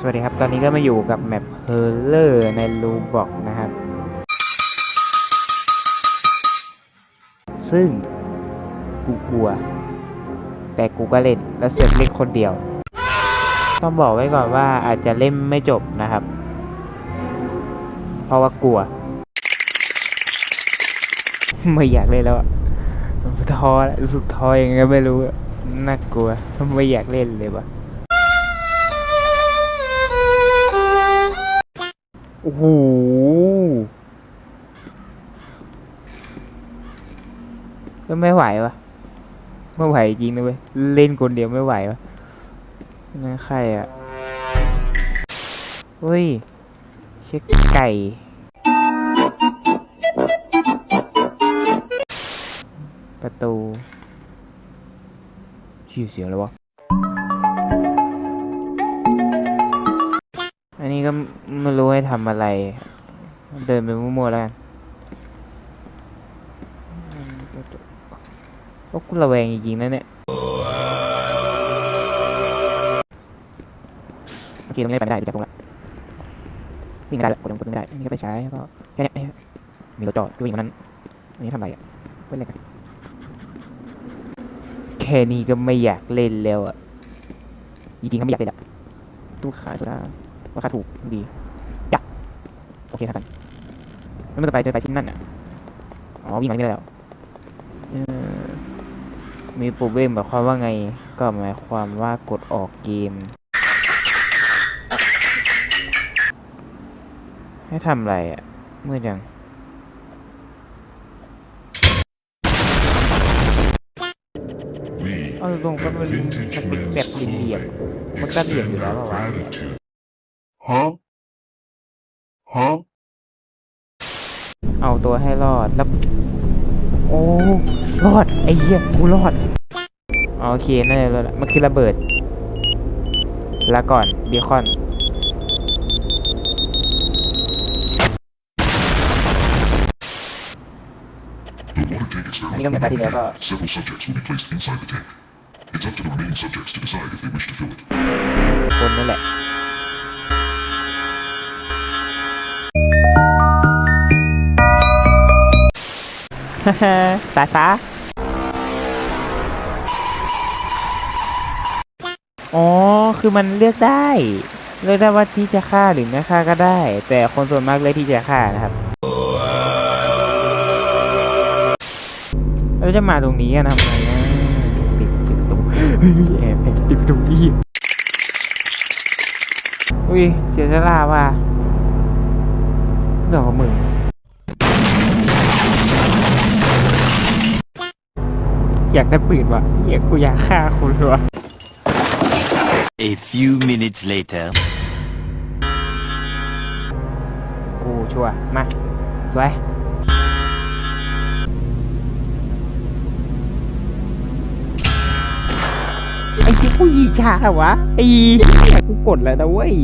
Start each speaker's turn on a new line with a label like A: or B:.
A: สวัสดีครับ ตอนนี้ก็มาอยู่กับแมปเฮอร์เลอร์ในรูบอกนะครับ ซึ่งกูกลัว แต่กูก็เล่น แล้วเสือกเล่นคนเดียว ต้องบอกไว้ก่อนว่าอาจจะเล่นไม่จบนะครับ เพราะว่ากลัว ไม่อยากเล่นแล้วท้อแล้วรู้สึกท้อยังไงก็ไม่รู้ น่ากลัว ไม่อยากเล่นเลยวะโอ้โหก็ไม่ไหววะไม่ไหวจริงนะเว้ย เล่นคนเดียวไม่ไหววะนั่นใครอะเฮ้ยเช็คไก่ ประตูชื่อเสียงเลยวะ ก็ไม่รู้ให้ทำอะไร เดินไปมั่วๆแล้วกันโอ้กูระแวงจริงๆนะเนี่ยโอเคตรงนี้ไปไม่ได้ดูจากตรงละวิ่งไม่ได้ละกดลงกดไม่ได้ นี่ก็ไปใช้ก็แค่นี้มีรถจอดด้วยอย่างนั้นอันนี้ทำอะไรอะเล่นอะไรกันแค่นี้ก็ไม่อยากเล่นแล้วอะจริงๆก็ไม่อยากเล่นอะตู้ขายสุดา ราคาถูกดีจ้ะโอเคครับกันแล้วมันจะไปจะไปที่นั่นอะอ๋อวิ่งมาไม่ได้แล้วเออมีโปรเบมแบบความว่าไง ก็หมายความว่ากดออกเกม ให้ทำอะไรอะเมื่อจัง
B: We
A: เอาตรงๆก็มันมันเป็นแบบเหลี่ยมๆมันก็เหลี่ยมอยู่แล้วเป ล่าวะ
B: gratitude. Huh? Huh?
A: เอาตัวให้รอดแล้วโอ้รอดไอ้เหี้ยกูรอดโอเคน่าจะรอดละมันคือระเบิดลาก่อนเบคอน
B: The water tank is
A: อันนี้ก็เหมือนตาที่แล้วก็
B: Several subjects will be placed inside the tank. It's up to the remaining subjects to decide if they wish to fill it.
A: คนนั่นแหละ ฮ่าฮ่าตาอ๋อ คือมันเลือกได้ เลือกได้ว่าที่จะฆ่าหรือไม่ฆ่าก็ได้ แต่คนส่วนมากเลือกที่จะฆ่านะครับแล้วจะมาตรงนี้กันทำไมนะปิดปิดประตูแอบแอบปิดประตูอีกอุ้ย เสียสละว่ะเรื่องของมึง อยากได้ปืนว่ะอยากกูอยากฆ่าคุณว่ะ
C: A few minutes later.
A: กูชัวร์มา สวย ไอ้ที่กูยิงช้าวะ ไอ้เหี้ยกูกดแล้วนะเว้ย